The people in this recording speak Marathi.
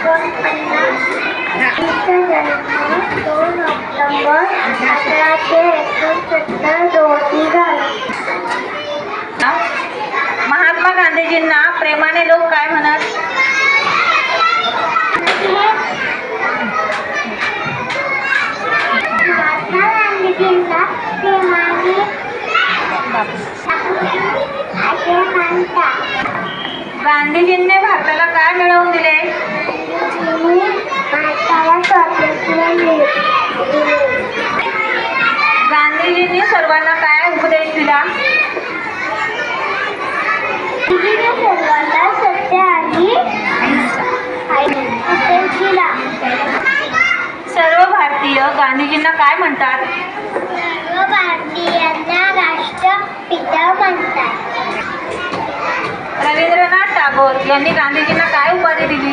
एकोणपन्नास जन्म दोन ऑक्टोंबर अठराशे एकोणसत्तर रोजी झाला महात्मा गांधीजींना प्रेमाने लोक काय म्हणत? महात्मा गांधीजींना प्रेमाने असे म्हणतात गांधीजींनी भारताला काय मिळवून दिले गांधीजींनी भारताला स्वातंत्र्य दिले गांधीजींनी सर्वांना काय उपदेश दिला गांधीजींनी सर्वांना सत्य आणि उपदेश दिला सर्व भारतीय गांधीजींना काय म्हणतात? सर्व भारतीयांना राष्ट्रपिता म्हणतात रवींद्रनाथ टागोर यांनी गांधीजींना काय उपाधी दिली?